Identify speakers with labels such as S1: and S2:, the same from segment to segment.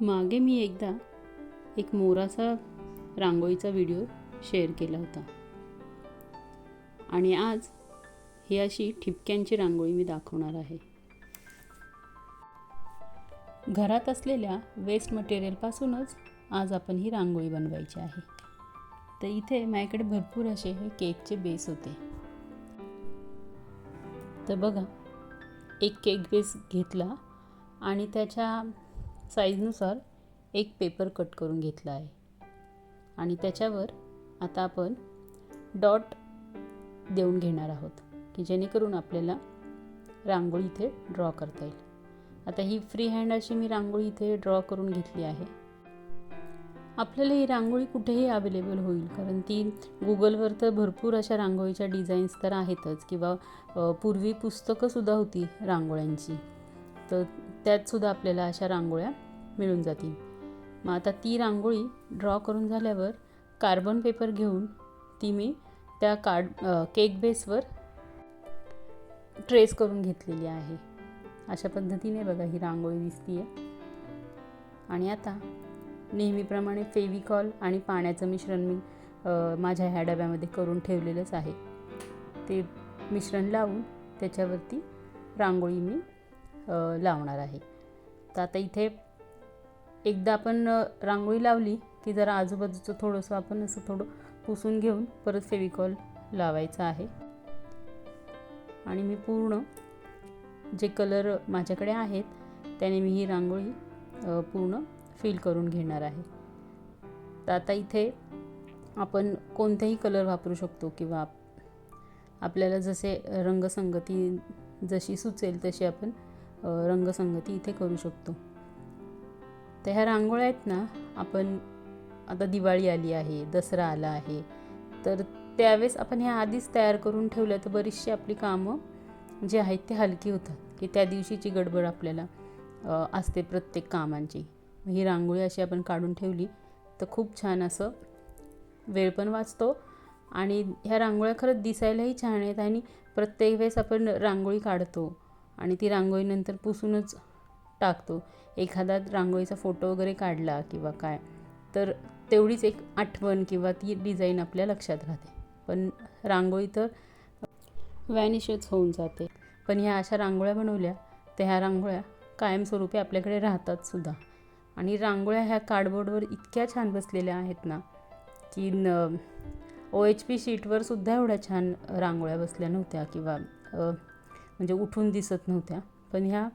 S1: मागे मी एकदा एक मोराचा रांगोळीचा व्हिडिओ शेअर केला होता. आणि आज ही अशी ठिपक्यांची रांगोळी मी दाखवणार आहे. घरात असलेल्या वेस्ट मटेरियलपासूनच आज आपण ही रांगोळी बनवायची आहे. तर इथे माझ्याकडे भरपूर असे हे केकचे बेस होते. तर बघा एक केक बेस घेतला आणि त्याच्या साईजनुसार एक पेपर कट करून घेतला आहे. आणि त्याच्यावर आता आपण डॉट देऊन घेणार आहोत की जेणेकरून आपल्याला रांगोळी इथे ड्रॉ करता येईल. आता ही फ्री हँड अशी मी रांगोळी इथे ड्रॉ करून घेतली आहे. आपल्याला ही रांगोळी कुठेही अवेलेबल होईल कारण ती गुगलवर तर भरपूर अशा रांगोळीच्या डिझाईन्स तर आहेतच किंवा पूर्वी पुस्तकंसुद्धा होती रांगोळ्यांची. तर त्यातसुद्धा आपल्याला अशा रांगोळ्या मिळून जातील. मग आता ती रांगोळी ड्रॉ करून झाल्यावर कार्बन पेपर घेऊन ती मी त्या कार्ड केक बेसवर ट्रेस करून घेतलेली आहे. अशा पद्धतीने बघा ही रांगोळी दिसतीये. आणि आता नेहमीप्रमाणे फेविकॉल आणि पाण्याचं मिश्रण मी माझ्या ह्या डब्यामध्ये करून ठेवलेलंच आहे. ते मिश्रण लावून त्याच्यावरती रांगोळी मी लावणार आहे. तर आता इथे एकदा आपण रांगोळी लावली की जरा आजूबाजूचं थोडंसं आपण असं थोडं पुसून घेऊन परत फेविकॉल लावायचं आहे. आणि मी पूर्ण जे कलर माझ्याकडे आहेत त्याने मी ही रांगोळी पूर्ण फिल करून घेणार आहे. तर आता इथे आपण कोणतेही कलर वापरू शकतो किंवा आप- आपल्याला जसे रंगसंगती जशी सुचेल तशी आपण रंगसंगती इथे करू शकतो. तर ह्या रांगोळ्या आहेत ना आपण आता दिवाळी आली आहे दसरा आला आहे तर त्यावेळेस आपण ह्या आधीच तयार करून ठेवल्या तर बरीचशी आपली कामं जी आहेत ते हलकी होतात की त्या दिवशीची गडबड आपल्याला असते प्रत्येक कामांची. मग ही रांगोळी अशी आपण काढून ठेवली तर खूप छान असं वेळ पण वाचतो आणि ह्या रांगोळ्या खरंच दिसायलाही छान आहेत आणि प्रत्येक वेळेस आपण रांगोळी काढतो. आणि ती रांगोळी नंतर पुसूनच टाकतो. एखादा रांगोळीचा फोटो वगैरे काढला किंवा काय तर तेवढीच एक आठवण किंवा ती डिझाईन आपल्या लक्षात राहते. पण रांगोळी तर वॅनिशच होऊन जाते. पण ह्या अशा रांगोळ्या बनवल्या तर ह्या रांगोळ्या कायमस्वरूपी आपल्याकडे राहतात सुद्धा. आणि रांगोळ्या ह्या कार्डबोर्डवर इतक्या छान बसलेल्या आहेत ना की न ओ एच पी शीटवर सुद्धा एवढ्या छान रांगोळ्या बसल्या नव्हत्या किंवा म्हणजे उठून दिसत नव्हत्या. पण ह्या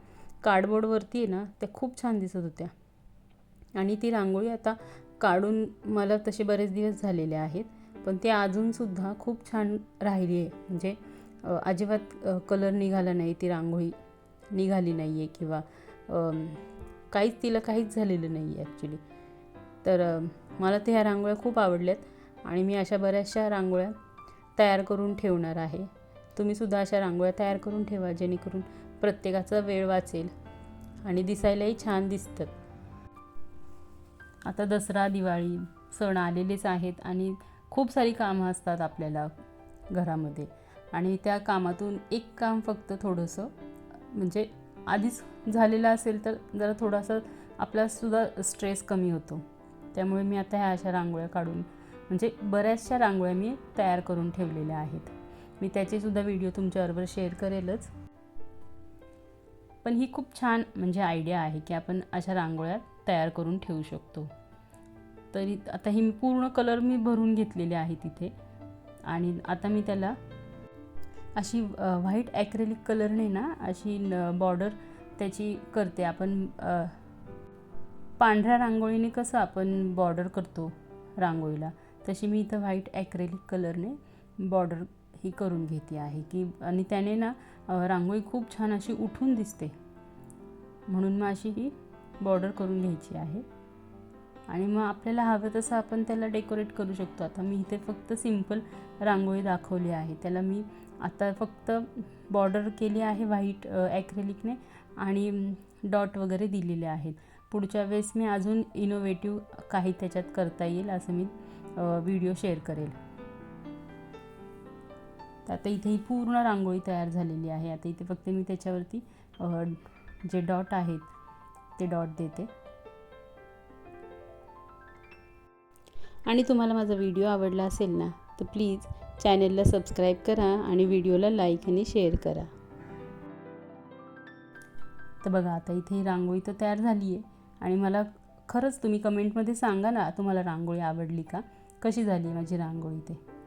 S1: कार्डबोर्डवरती आहे ना त्या खूप छान दिसत होत्या. आणि ती रांगोळी आता काढून मला तसे बरेच दिवस झालेले आहेत. पण ते अजूनसुद्धा खूप छान राहिली आहे. म्हणजे अजिबात कलर निघाला नाही ती रांगोळी निघाली नाही आहे किंवा काहीच तिला काहीच झालेलं नाही आहे ॲक्च्युली तर मला ते ह्या रांगोळ्या खूप आवडल्यात आणि मी अशा बऱ्याचशा रांगोळ्या तयार करून ठेवणार आहे. तुम्हीसुद्धा अशा रांगोळ्या तयार करून ठेवा जेणेकरून प्रत्येकाचा वेळ वाचेल आणि दिसायलाही छान दिसतात आता दसरा दिवाळी सण आलेलेच आहेत आणि खूप सारी कामं असतात आपल्याला घरामध्ये. आणि त्या कामातून एक काम फक्त थोडंसं म्हणजे आधीच झालेलं असेल तर जरा थोडासा आपलासुद्धा स्ट्रेस कमी होतो. त्यामुळे मी आता ह्या अशा रांगोळ्या काढून म्हणजे बऱ्याचशा रांगोळ्या मी तयार करून ठेवलेल्या आहेत. मी त्याचेसुद्धा व्हिडिओ तुमच्याबरोबर शेअर करेलच. पण ही खूप छान म्हणजे आयडिया आहे की आपण अशा रांगोळ्या तयार करून ठेवू शकतो. तरी आता ही पूर्ण कलर मी भरून घेतलेले आहे तिथे. आणि आता मी त्याला अशी व्हाईट ॲक्रेलिक कलरने ना अशी बॉर्डर त्याची करते. आपण पांढऱ्या रांगोळीने कसं आपण बॉर्डर करतो रांगोळीला तशी मी इथं व्हाईट ॲक्रेलिक कलरने बॉर्डर ही करून घेते आहे की आणि त्याने ना रांगोळी खूप छान अशी उठून दिसते. म्हणून मग अशी ही बॉर्डर करून घ्यायची आहे. आणि मग आपल्याला हवं तसं आपण त्याला डेकोरेट करू शकतो. आता मी इथे फक्त सिंपल रांगोळी दाखवली आहे. त्याला मी आता फक्त बॉर्डर केली आहे व्हाईट ॲक्रेलिकने आणि डॉट वगैरे दिलेले आहेत. पुढच्या वेळेस मी अजून इनोव्हेटिव्ह काही त्याच्यात करता येईल असं मी व्हिडिओ शेअर करेल. तर आता इथे ही पूर्ण रांगोळी तयार झालेली आहे. आता इथे फक्त मी त्याच्यावरती जे डॉट आहेत ते डॉट देते. आणि तुम्हाला माझा व्हिडिओ आवडला असेल ना तर प्लीज चॅनेलला सबस्क्राईब करा आणि व्हिडिओला लाईक आणि शेअर करा. तर बघा आता इथे ही रांगोळी तर तयार झाली आहे आणि मला खरंच तुम्ही कमेंटमध्ये सांगा ना तुम्हाला रांगोळी आवडली का? कशी झाली आहे माझी रांगोळी ते?